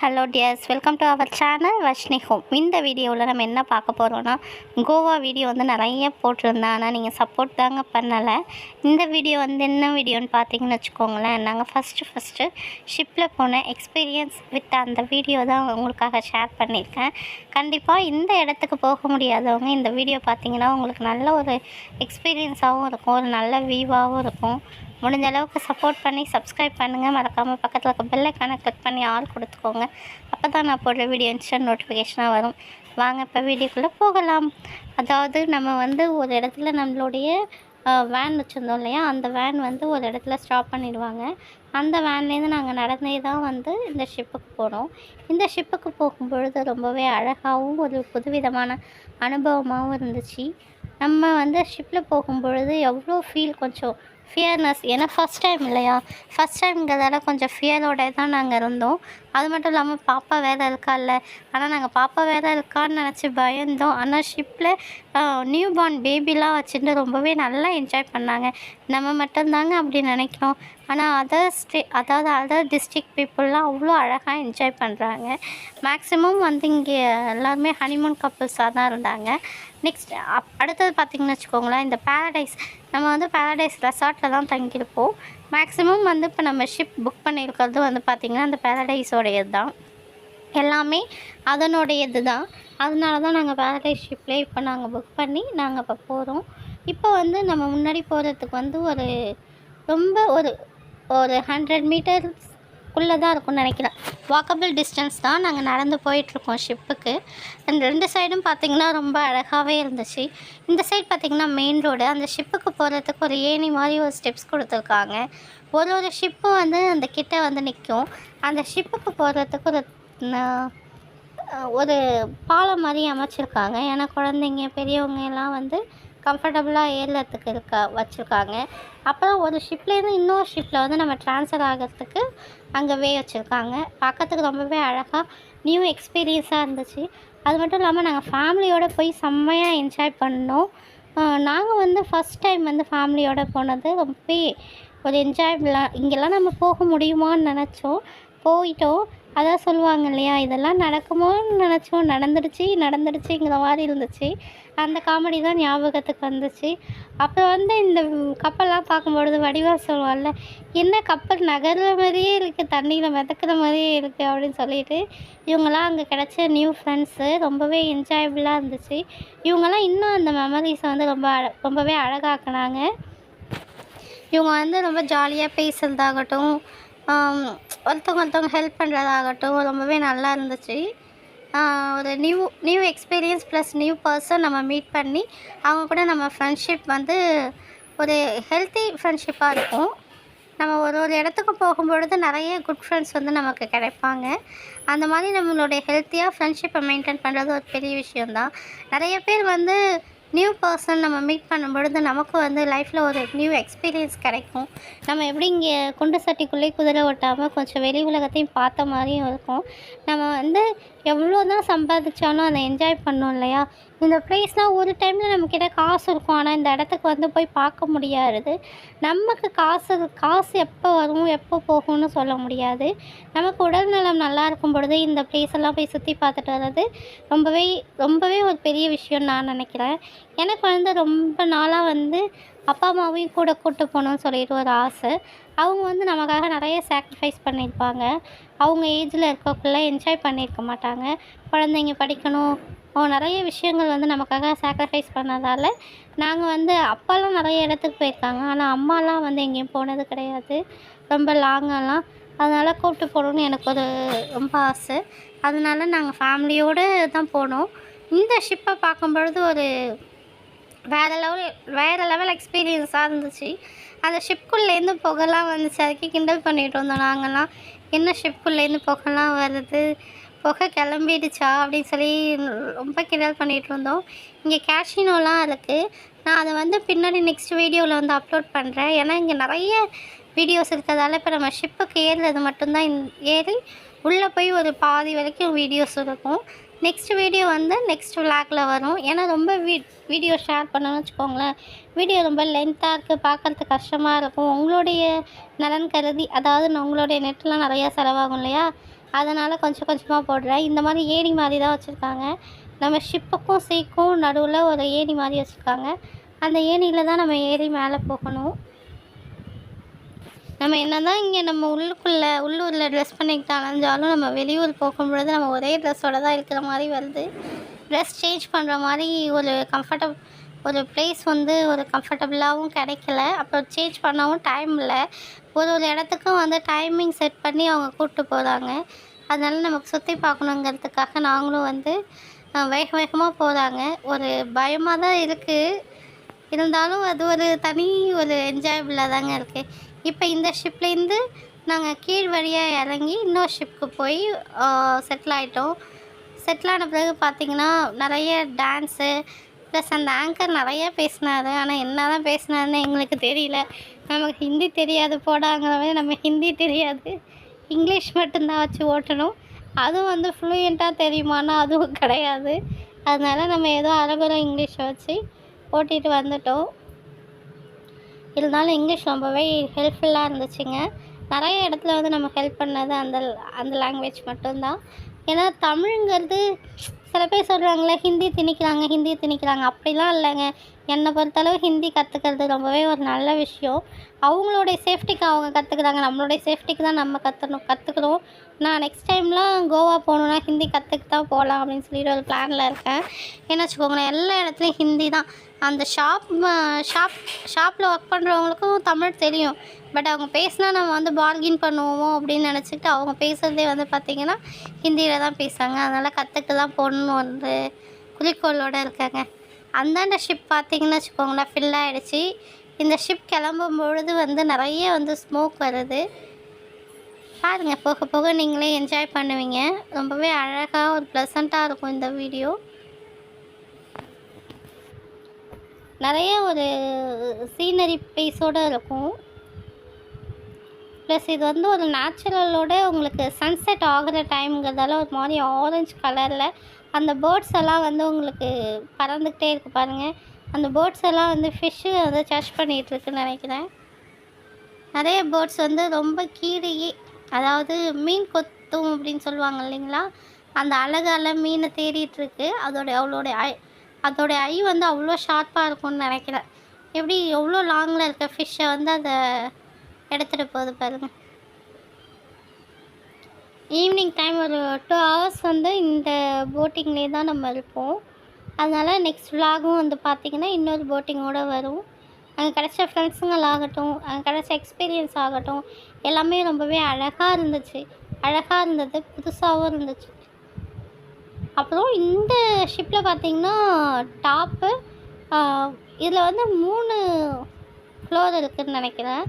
Hello dears welcome to our channel Vashni home இந்த வீடியோவில் நம்ம என்ன பார்க்க போகிறோன்னா கோவா வீடியோ வந்து நிறைய போட்டிருந்தேன் ஆனால் நீங்கள் சப்போர்ட் தாங்க பண்ணலை. இந்த வீடியோ வந்து என்ன வீடியோன்னு பார்த்தீங்கன்னு வச்சுக்கோங்களேன். நாங்கள் ஃபஸ்ட்டு ஃபஸ்ட்டு ஷிப்பில் போன எக்ஸ்பீரியன்ஸ் வித் அந்த வீடியோ தான் உங்களுக்காக ஷேர் பண்ணியிருக்கேன். கண்டிப்பாக இந்த இடத்துக்கு போக முடியாதவங்க இந்த வீடியோ பார்த்தீங்கன்னா உங்களுக்கு நல்ல ஒரு எக்ஸ்பீரியன்ஸாகவும் இருக்கும் ஒரு நல்ல வியூவாகவும் இருக்கும். முடிஞ்ச அளவுக்கு சப்போர்ட் பண்ணி சப்ஸ்கிரைப் பண்ணுங்கள் மறக்காமல் பக்கத்தில் இருக்க பெல்லைக்கான கிளிக் பண்ணி ஆள் கொடுத்துக்கோங்க. அப்போ தான் நான் போடுற வீடியோ இன்ஸ்டன்ட் நோட்டிஃபிகேஷனாக வரும். வாங்க இப்போ வீடியோக்குள்ளே போகலாம். அதாவது நம்ம வந்து ஒரு இடத்துல நம்மளுடைய வேன் வச்சுருந்தோம் இல்லையா? அந்த வேன் வந்து ஒரு இடத்துல ஸ்டாப் பண்ணிடுவாங்க. அந்த வேன்லேருந்து நாங்கள் நடந்தே தான் வந்து இந்த ஷிப்புக்கு போனோம் இந்த ஷிப்புக்கு போகும்பொழுது ரொம்பவே அழகாகவும் ஒரு புதுவிதமான அனுபவமாகவும் இருந்துச்சு. நம்ம வந்து ஷிப்பில் போகும்பொழுது எவ்வளோ ஃபீல் கொஞ்சம் ஃபியர்னஸ் ஏன்னா ஃபஸ்ட் டைம் இல்லையா? ஃபஸ்ட் டைம்ங்கிறதால கொஞ்சம் ஃபியரோட தான் நாங்கள் இருந்தோம். அது மட்டும் இல்லாமல் பாப்பா வேறு இருக்கா இல்லை ஆனால் நாங்கள் பாப்பா வேறு இருக்கான்னு நினச்சி பயந்தோம். ஆனால் ஷிப்பில் நியூ பார்ன் பேபிலாம் வச்சுட்டு ரொம்பவே நல்லா என்ஜாய் பண்ணாங்க. நம்ம மட்டும்தாங்க அப்படி நினைக்கிறோம். ஆனால் அதர் ஸ்டே அதாவது அதர் டிஸ்ட்ரிக்ட் பீப்புளெலாம் அவ்வளோ அழகாக என்ஜாய் பண்ணுறாங்க மேக்ஸிமம் வந்து இங்கே எல்லாருமே ஹனிமூன் கப்புள்ஸாக தான் இருந்தாங்க. நெக்ஸ்ட் அப் அடுத்தது பார்த்திங்கன்னு வச்சுக்கோங்களேன் இந்த பேரடைஸ் நம்ம வந்து பேரடைஸ் ரெசார்ட்டில் தான் தங்கியிருப்போம். மேக்ஸிமம் வந்து இப்போ நம்ம ஷிப் புக் பண்ணியிருக்கிறது வந்து பார்த்திங்கன்னா அந்த பேரடைஸோடையது தான் எல்லாமே அதனுடையது தான். அதனால தான் நாங்கள் பேரடைஸ் ஷிப்லேயே இப்போ நாங்கள் புக் பண்ணி நாங்கள் இப்போ போகிறோம் இப்போ வந்து நம்ம முன்னாடி போகிறதுக்கு வந்து ஒரு ரொம்ப ஒரு ஒரு ஹண்ட்ரட் மீட்டர்ஸ்க்குள்ளே தான் இருக்கும்னு நினைக்கிறேன். வாக்கபிள் டிஸ்டன்ஸ் தான் நாங்கள் நடந்து போயிட்டுருக்கோம் ஷிப்புக்கு அந்த ரெண்டு சைடும் பார்த்திங்கன்னா ரொம்ப அழகாகவே இருந்துச்சு. இந்த சைடு பார்த்திங்கன்னா மெயின் ரோடு அந்த ஷிப்புக்கு போகிறதுக்கு ஒரு ஏணி மாதிரி ஒரு ஸ்டெப்ஸ் கொடுத்துருக்காங்க. ஒரு ஒரு ஷிப்பும் வந்து அந்த கிட்டே வந்து நிற்கும் அந்த ஷிப்புக்கு போகிறதுக்கு ஒரு ஒரு பாலம் மாதிரி அமைச்சிருக்காங்க. ஏன்னா குழந்தைங்க பெரியவங்க எல்லாம் வந்து கம்ஃபர்டபுளாக ஏறுறதுக்கு இருக்கா வச்சுருக்காங்க. அப்புறம் ஒரு ஷிப்லேருந்து இன்னொரு ஷிப்பில் வந்து நம்ம ட்ரான்ஸ்ஃபர் ஆகிறதுக்கு அங்கே வே வச்சுருக்காங்க. பார்க்கறதுக்கு ரொம்பவே அழகாக நியூ எக்ஸ்பீரியன்ஸாக இருந்துச்சு. அது மட்டும் இல்லாமல் நாங்கள் ஃபேமிலியோடு போய் செம்மையாக என்ஜாய் பண்ணோம். நாங்கள் வந்து ஃபஸ்ட் டைம் வந்து ஃபேமிலியோடு போனது ரொம்பவே ஒரு என்ஜாயபிளாக இங்கெல்லாம் நம்ம போக முடியுமான்னு நினச்சோம். போயிட்டோம். அதான் சொல்லுவாங்க இல்லையா இதெல்லாம் நடக்குமோன்னு நினச்சோம். நடந்துடுச்சு நடந்துடுச்சுங்கிற மாதிரி இருந்துச்சு. அந்த காமெடி தான் ஞாபகத்துக்கு வந்துச்சு. அப்புறம் வந்து இந்த கப்பல்லாம் பார்க்கும்பொழுது வடிவா சொல்லுவாள்ல என்ன கப்பல் நகர்ற மாதிரியே இருக்குது தண்ணியில் மிதக்கிற மாதிரியே இருக்குது அப்படின்னு சொல்லிட்டு இவங்கெல்லாம் அங்கே கிடச்ச நியூ ஃப்ரெண்ட்ஸு ரொம்பவே என்ஜாயபுளாக இருந்துச்சு. இவங்கெல்லாம் இன்னும் அந்த மெமரிஸை வந்து ரொம்ப அழ ரொம்பவே அழகாக்குனாங்க. இவங்க வந்து ரொம்ப ஜாலியாக பேசுகிறதாகட்டும் ஒருத்தவங்க ஒருத்தவங்க ஹெல்ப் பண்ணுறதாகட்டும் ரொம்பவே நல்லா இருந்துச்சு. ஒரு new new experience plus new person நம்ம மீட் பண்ணி அவங்க கூட நம்ம ஃப்ரெண்ட்ஷிப் வந்து ஒரு ஹெல்த்தி ஃப்ரெண்ட்ஷிப்பாக இருக்கும். நம்ம ஒரு ஒரு இடத்துக்கு போகும்பொழுது நிறைய குட் ஃப்ரெண்ட்ஸ் வந்து நமக்கு கிடைப்பாங்க. அந்த மாதிரி நம்மளுடைய ஹெல்த்தியாக ஃப்ரெண்ட்ஷிப்பை மெயின்டைன் பண்ணுறது ஒரு பெரிய விஷயந்தான் நிறைய பேர் வந்து நியூ பர்சன் நம்ம மீட் பண்ணும்பொழுது நமக்கு வந்து லைஃப்பில் ஒரு நியூ எக்ஸ்பீரியன்ஸ் கிடைக்கும். நம்ம எப்படி இங்கே குண்டு சட்டிக்குள்ளே குதிரை ஓட்டாமல் கொஞ்சம் வெளி உலகத்தையும் பார்த்த மாதிரியும் இருக்கும். நம்ம வந்து எவ்வளோ தான் சம்பாதிச்சாலும் அதை என்ஜாய் பண்ணோம் இல்லையா? இந்த ப்ளேஸ்லாம் ஒரு டைமில் நம்மக்கிட்ட காசு இருக்கும். ஆனால் இந்த இடத்துக்கு வந்து போய் பார்க்க முடியாது. நமக்கு காசு காசு எப்போ வரும் எப்போ போகும்னு சொல்ல முடியாது. நமக்கு உடல்நலம் நல்லா இருக்கும் பொழுது இந்த place எல்லாம் போய் சுற்றி பார்த்துட்டு வர்றது ரொம்பவே ரொம்பவே ஒரு பெரிய விஷயம் நான் நினைக்கிறேன். எனக்கு வந்து ரொம்ப நாளாக வந்து அப்பா அம்மாவையும் கூட கூட்டு போகணும்னு சொல்லிட்டு ஒரு ஆசை. அவங்க வந்து நமக்காக நிறைய சாக்ரிஃபைஸ் பண்ணியிருப்பாங்க. அவங்க ஏஜில் இருக்கக்குள்ளே என்ஜாய் பண்ணியிருக்க மாட்டாங்க. குழந்தைங்க படிக்கணும். அவங்க நிறைய விஷயங்கள் வந்து நமக்காக சாக்ரிஃபைஸ் பண்ணதால் நாங்கள் வந்து அப்பாலாம் நிறைய இடத்துக்கு போயிருக்காங்க. ஆனால் அம்மாலாம் வந்து எங்கேயும் போனது கிடையாது. ரொம்ப லாங்கெல்லாம் அதனால் கூப்பிட்டு போகணுன்னு எனக்கு ஒரு ரொம்ப ஆசை. அதனால் நாங்கள் ஃபேமிலியோடு தான் போனோம். இந்த ஷிப்பை பார்க்கும்பொழுது ஒரு வேறு லெவல் வேறு லெவல் எக்ஸ்பீரியன்ஸாக இருந்துச்சு. அந்த ஷிப்புக்குள்ளேருந்து புகைலாம் வந்துச்சு அதுக்கு கிண்டல் பண்ணிகிட்டு இருந்தோம் நாங்கள்லாம் என்ன ஷிப்புக்குள்ளேருந்து புகைலாம் வருது? புகை கிளம்பிடுச்சா? அப்படின்னு சொல்லி ரொம்ப கிண்டல் பண்ணிகிட்டு இருந்தோம் இங்கே கேஷினோலாம் இருக்குது நான் அதை வந்து பின்னாடி நெக்ஸ்ட் வீடியோவில் வந்து அப்லோட் பண்ணுறேன் ஏன்னா இங்கே நிறைய வீடியோஸ் இருக்கிறதால இப்போ நம்ம ஷிப்புக்கு ஏறுறது மட்டும்தான் ஏறி உள்ளே போய் ஒரு பாதி வரைக்கும் வீடியோஸ் இருக்கும். நெக்ஸ்ட் வீடியோ வந்து நெக்ஸ்ட் விளாகில் வரும். ஏன்னா ரொம்ப வீ வீடியோ ஷேர் பண்ணணும்னு வச்சுக்கோங்களேன். வீடியோ ரொம்ப லென்த்தாக இருக்குது பார்க்குறதுக்கு கஷ்டமாக இருக்கும். உங்களுடைய நலன் கருதி அதாவது நான் உங்களுடைய நெட்லாம் நிறையா செலவாகும் இல்லையா? அதனால் கொஞ்சம் கொஞ்சமாக போடுறேன். இந்த மாதிரி ஏணி மாதிரி தான் வச்சுருக்காங்க. நம்ம ஷிப்புக்கும் சீக்கும் நடுவில் ஒரு ஏணி மாதிரி வச்சுருக்காங்க. அந்த ஏணியில் தான் நம்ம ஏறி மேலே போகணும். நம்ம என்ன தான் இங்கே நம்ம உள்ளுக்குள்ளே உள்ளூரில் ட்ரெஸ் பண்ணிக்கிட்டு அலைஞ்சாலும் நம்ம வெளியூர் போகும்பொழுது நம்ம ஒரே ட்ரெஸ்ஸோடு தான் இருக்கிற மாதிரி வருது. ட்ரெஸ் சேஞ்ச் பண்ணுற மாதிரி ஒரு கம்ஃபர்டபுள் ஒரு ப்ளேஸ் வந்து ஒரு கம்ஃபர்டபுளாகவும் கிடைக்கல. அப்புறம் சேஞ்ச் பண்ணவும் டைம் இல்லை. ஒரு ஒரு இடத்துக்கும் வந்து டைமிங் செட் பண்ணி அவங்க கூப்பிட்டு போகிறாங்க அதனால நமக்கு சுற்றி பார்க்கணுங்கிறதுக்காக நாங்களும் வந்து வேக வேகமாக போகிறாங்க ஒரு பயமாக தான் இருக்குது இருந்தாலும் அது ஒரு தனி ஒரு என்ஜாயபிளாக தாங்க இருக்குது இப்போ இந்த ஷிப்லேருந்து நாங்கள் கீழ் வழியாக இறங்கி இன்னொரு ஷிப்புக்கு போய் செட்டில் ஆகிட்டோம் செட்டில் ஆன பிறகு பார்த்திங்கன்னா நிறைய டான்ஸு ப்ளஸ் அந்த ஆங்கர் நிறைய பேசினார். ஆனால் என்ன தான் பேசினாருன்னு எங்களுக்கு தெரியல. நமக்கு ஹிந்தி தெரியாது போடாங்கிறவே நம்ம ஹிந்தி தெரியாது. இங்கிலீஷ் மட்டும்தான் வச்சு ஓட்டணும். அதுவும் வந்து ஃப்ளூயண்ட்டாக தெரியுமானா அதுவும் கிடையாது. அதனால நம்ம ஏதோ அரகுரம் இங்கிலீஷை வச்சு ஓட்டிகிட்டு வந்துட்டோம். இருந்தாலும் இங்கிலீஷ் ரொம்பவே ஹெல்ப்ஃபுல்லாக இருந்துச்சுங்க. நிறைய இடத்துல வந்து நம்ம ஹெல்ப் பண்ணது அந்த அந்த லாங்குவேஜ் மட்டும்தான். ஏன்னா தமிழுங்கிறது சில பேர் சொல்கிறாங்களே ஹிந்தி திணிக்கிறாங்க ஹிந்தி திணிக்கிறாங்க. அப்படிலாம் இல்லைங்க. என்னை பொறுத்தளவு ஹிந்தி கற்றுக்கிறது ரொம்பவே ஒரு நல்ல விஷயம். அவங்களுடைய சேஃப்டிக்கு அவங்க கற்றுக்குறாங்க நம்மளுடைய சேஃப்டிக்கு தான் நம்ம கற்றுக்கணும் கற்றுக்குறோம் நான் நெக்ஸ்ட் டைம்லாம் கோவா போகணுன்னா ஹிந்தி கற்றுக்கு தான் போகலாம் அப்படின்னு சொல்லிட்டு ஒரு பிளானில் இருக்கேன். ஏன்னா வச்சுக்கோங்களேன் எல்லா இடத்துலையும் ஹிந்தி தான். அந்த ஷாப் ஷாப் ஷாப்பில் ஒர்க் பண்ணுறவங்களுக்கும் தமிழ் தெரியும். பட் அவங்க பேசினா நம்ம வந்து பார்கின் பண்ணுவோமோ அப்படின்னு நினச்சிக்கிட்டு அவங்க பேசுகிறதே வந்து பார்த்திங்கன்னா ஹிந்தியில் தான் பேசுகிறாங்க அதனால் கற்றுக்கிட்டு தான் போகணுன்னு வந்து குறிக்கோளோடு இருக்காங்க. அந்தாண்ட ஷிப் பார்த்திங்கன்னு வச்சுக்கோங்களேன் ஃபில் ஆகிடுச்சு இந்த ஷிப் கிளம்பும் பொழுது வந்து நிறைய வந்து ஸ்மோக் வருது. பாருங்கள் போக போக நீங்களே என்ஜாய் பண்ணுவீங்க. ரொம்பவே அழகாக ஒரு ப்ளசண்ட்டாக இருக்கும் இந்த வீடியோ நிறைய ஒரு சீனரி பிளேஸோடு இருக்கும். ப்ளஸ் இது வந்து ஒரு நேச்சுரலோட உங்களுக்கு சன்செட் ஆகிற டைம்ங்கிறதால ஒரு மாதிரி ஆரஞ்சு கலரில் அந்த பேர்ட்ஸ் எல்லாம் வந்து உங்களுக்கு பறந்துக்கிட்டே இருக்கு பாருங்கள் அந்த பேர்ட்ஸ் எல்லாம் வந்து ஃபிஷ்ஷு வந்து சர்ச் பண்ணிகிட்டு இருக்குன்னு நினைக்கிறேன். நிறைய பேர்ட்ஸ் வந்து ரொம்ப கீழேயே அதாவது மீன் கொத்தும் அப்படின்னு சொல்லுவாங்க இல்லைங்களா? அந்த அழகால மீனை தேடிட்டுருக்கு அதோடைய அதோட அவளோட ஐ அதோடைய ஐ வந்து அவ்வளோ ஷார்ப்பாக இருக்கும்னு நினைக்கிறேன். எப்படி எவ்வளோ லாங்கில் இருக்க ஃபிஷ்ஷை வந்து அதை எடுத்துகிட்டு போகுது பாருங்கள் ஈவினிங் டைம் ஒரு டூ ஹவர்ஸ் வந்து இந்த போட்டிங்லேயே தான் நம்ம இருப்போம். அதனால் நெக்ஸ்ட் விலாகும் வந்து பார்த்திங்கன்னா இன்னொரு போட்டிங்கோடு வரும். அங்கே கிடைச்ச ஃப்ரெண்ட்ஸுங்கள் ஆகட்டும் அங்கே கிடைச்ச எக்ஸ்பீரியன்ஸ் ஆகட்டும் எல்லாமே ரொம்பவே அழகாக இருந்துச்சு. அழகாக இருந்தது புதுசாகவும் இருந்துச்சு. அப்புறம் இந்த ஷிப்பில் பார்த்திங்கன்னா டாப்பு இதில் வந்து மூணு ஃப்ளோர் இருக்குதுன்னு நினைக்கிறேன்.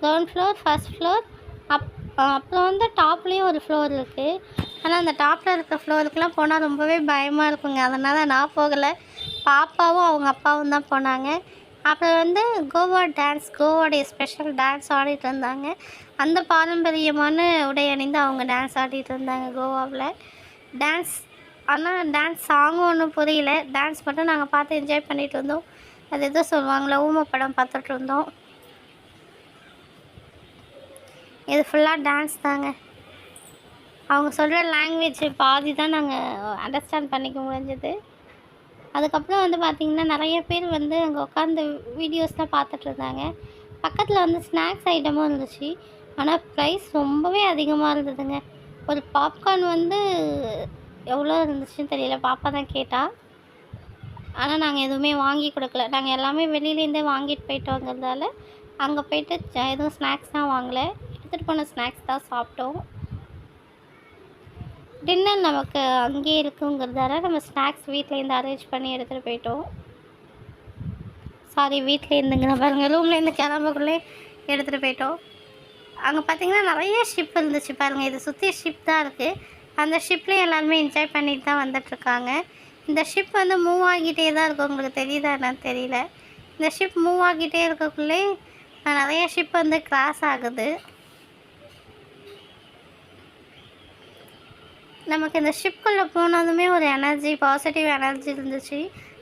Ground floor first floor up அப்புறம் வந்து டாப்லேயும் ஒரு ஃப்ளோர் இருக்குது ஆனால் அந்த டாப்பில் இருக்க ஃப்ளோருக்குலாம் போனால் ரொம்பவே பயமாக இருக்குங்க. அதனால் நான் போகலை. பாப்பாவும் அவங்க அப்பாவும் தான் போனாங்க. அப்புறம் வந்து கோவா டான்ஸ் கோவாடைய ஸ்பெஷல் டான்ஸ் ஆடிட்டு இருந்தாங்க. அந்த பாரம்பரியமான உடை அணிந்து அவங்க டான்ஸ் ஆடிட்டு இருந்தாங்க கோவாவில். டான்ஸ் ஆனால் டான்ஸ் சாங்கும் ஒன்றும் புரியல. டான்ஸ் மட்டும் நாங்கள் பார்த்து என்ஜாய் பண்ணிகிட்டு இருந்தோம். அது எதோ சொல்லுவாங்களே ஊமை படம் பார்த்துட்டு இருந்தோம். இது ஃபுல்லாக டான்ஸ் தாங்க. அவங்க சொல்கிற லாங்குவேஜ் பாதி தான் நாங்கள் அண்டர்ஸ்டாண்ட் பண்ணிக்க முடிஞ்சது. அதுக்கப்புறம் வந்து பார்த்திங்கன்னா நிறைய பேர் வந்து அங்கே உட்காந்து வீடியோஸ்லாம் பார்த்துட்டு இருந்தாங்க. பக்கத்தில் வந்து ஸ்நாக்ஸ் ஐட்டமும் இருந்துச்சு. ஆனால் ப்ரைஸ் ரொம்பவே அதிகமாக இருந்ததுங்க. ஒரு பாப்கார்ன் வந்து எவ்வளோ இருந்துச்சுன்னு தெரியல. பாப்பா தான் கேட்டால் ஆனால் நாங்கள் எதுவுமே வாங்கி கொடுக்கல. நாங்கள் எல்லாமே வெளியிலேருந்தே வாங்கிட்டு போயிட்டு வாங்கிறதால அங்கே போயிட்டு எதுவும் ஸ்நாக்ஸ் தான் வாங்கலை. எடுத்துகிட்டு போன ஸ்நாக்ஸ் தான் சாப்பிட்டோம். டின்னர் நமக்கு அங்கேயே இருக்குங்கிறதால நம்ம ஸ்நாக்ஸ் வீட்லேருந்து அரேஞ்ச் பண்ணி எடுத்துகிட்டு போயிட்டோம். சாரி வீட்லேருந்துங்கிற பாருங்க ரூம்லேருந்து கிளம்பக்குள்ளே எடுத்துகிட்டு போயிட்டோம். அங்கே பார்த்தீங்கன்னா நிறைய ஷிப் இருந்துச்சு பாருங்கள் இது சுற்றி ஷிப் தான் இருக்குது அந்த ஷிப்லேயும் எல்லாருமே என்ஜாய் பண்ணிட்டு தான் வந்துட்டுருக்காங்க. இந்த ஷிப் வந்து மூவ் ஆகிட்டே தான் இருக்கும் உங்களுக்கு தெரியுதா என்னன்னு தெரியல. இந்த ஷிப் மூவ் ஆகிட்டே இருக்கக்குள்ளே நிறைய ஷிப் வந்து கிராஸ் ஆகுது. நமக்கு இந்த ஷிப்குள்ளே போனதுமே ஒரு எனர்ஜி பாசிட்டிவ் எனர்ஜி இருந்துச்சு.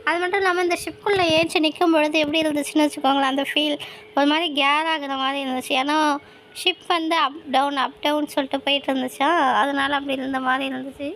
அது மட்டும் இல்லாமல் இந்த ஷிப்குள்ளே ஏஞ்சி நிற்கும் பொழுது எப்படி இருந்துச்சுன்னு வச்சுக்கோங்களேன் அந்த ஃபீல் ஒரு மாதிரி கேர் ஆகுற மாதிரி இருந்துச்சு. ஏன்னா ஷிப் வந்து அப் டவுன் அப் டவுன் சொல்லிட்டு போயிட்டு இருந்துச்சா? அதனால் அப்படி இருந்த மாதிரி இருந்துச்சு.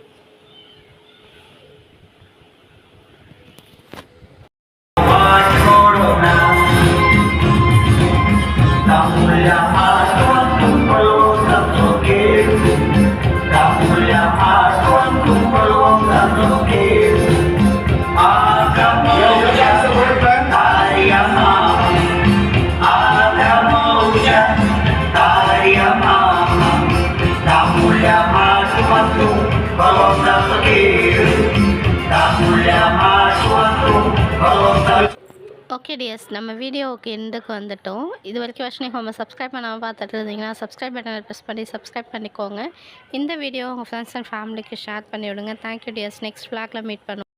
ஓகே டிஎஸ் நம்ம வீடியோவுக்கு எண்டுக்கு வந்துட்டோம். இது வரைக்கும் வர்ஷினி ஹோமை சப்ஸ்கிரைப் பண்ணாமல் பார்த்துட்டு இருந்தீங்கன்னா சப்ஸ்கிரைப் பட்டனை ப்ரெஸ் பண்ணி சப்ஸ்கிரைப் பண்ணிக்கோங்க. இந்த வீடியோ உங்கள் ஃப்ரெண்ட்ஸ் அண்ட் ஃபேமிலிக்கு ஷேர் பண்ணி விடுங்க தேங்க்யூ டிஎஸ் நெக்ஸ்ட் vlogல மீட் பண்ணுவோம்.